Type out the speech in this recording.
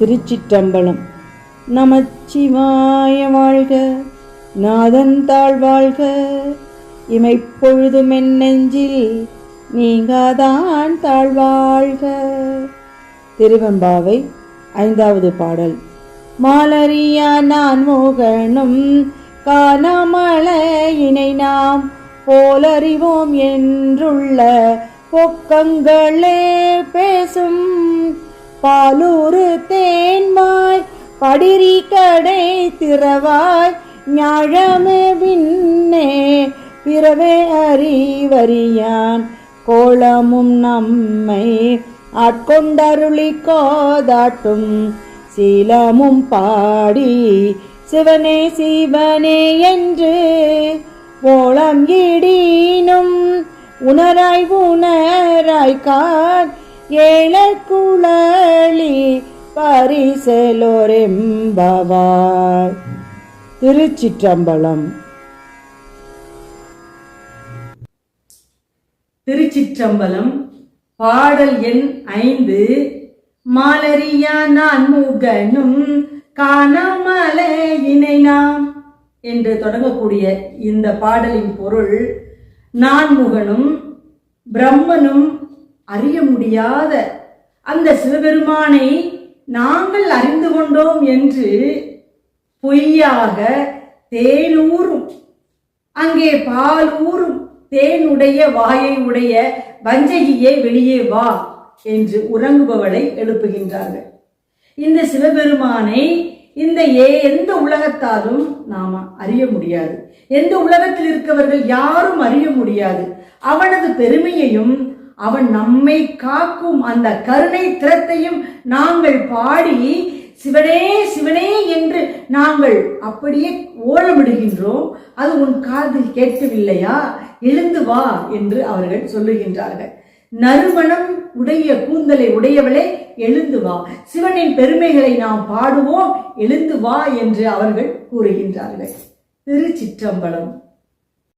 திருச்சிற்றம்பலம். நமச்சிவாய வாழ்க நாதன் தாழ் வாழ்க. இமைப்பொழுதும் என் நெஞ்சில் நீங்காதான் தாழ்வாழ்க திருவெம்பாவை ஐந்தாவது பாடல். மாலரியா நான் மோகனும் காணாமலையினை நாம் போலறிவோம் என்றுள்ள பொக்கங்களே பேசும் பாலூரு தேன்மாய் படிரி கடை திறவாய் ஞாழமே விண்ணே பிறவே அறிவறியான். கோலமும் நம்மை ஆட்கொண்டருளி கோதாட்டும். சீலமும் பாடி சிவனே சிவனே என்று ஓளம் இடினும் உணராய் உணராய்கான் ஏழக்குழலி பரிசலோரெம்பவாய். திருச்சிற்றம்பலம். திருச்சிற்றம்பலம் பாடல் எண் ஐந்து. மாலரியா நான் முகனும் காணாமலையினை நாம் என்று தொடங்கக்கூடிய இந்த பாடலின் பொருள் நான்முகனும் பிரம்மனும் அறிய முடியாத அந்த சிவபெருமானை நாங்கள் அறிந்து கொண்டோம் என்று பொய்யாக தேனூறும் அங்கே பால் ஊறும். தேனுடைய வாயை உடைய வஞ்சகியே வெளியே வா என்று உறங்குபவளை எழுப்புகின்றார்கள். இந்த சிவபெருமானை இந்த ஏ- எந்த உலகத்தாலும் நாம அறிய முடியாது. எந்த உலகத்தில் இருக்கவர்கள் யாரும் அறிய முடியாது. அவனது பெருமையையும் அவன் நம்மை காக்கும் அந்த கருணை திறத்தையும் நாங்கள் பாடி சிவனே சிவனே என்று நாங்கள் அப்படியே ஓலமிடுகின்றோம். அது உன் காதில் கேட்கவில்லையா? எழுந்து வா என்று அவர்கள் சொல்லுகின்றார்கள். நறுமணம் உடைய கூந்தலை உடையவளே எழுந்து வா. சிவனின் பெருமைகளை நாம் பாடுவோம் எழுந்து வா என்று அவர்கள் கூறுகின்றார்கள். திருச்சிற்றம்பலம்.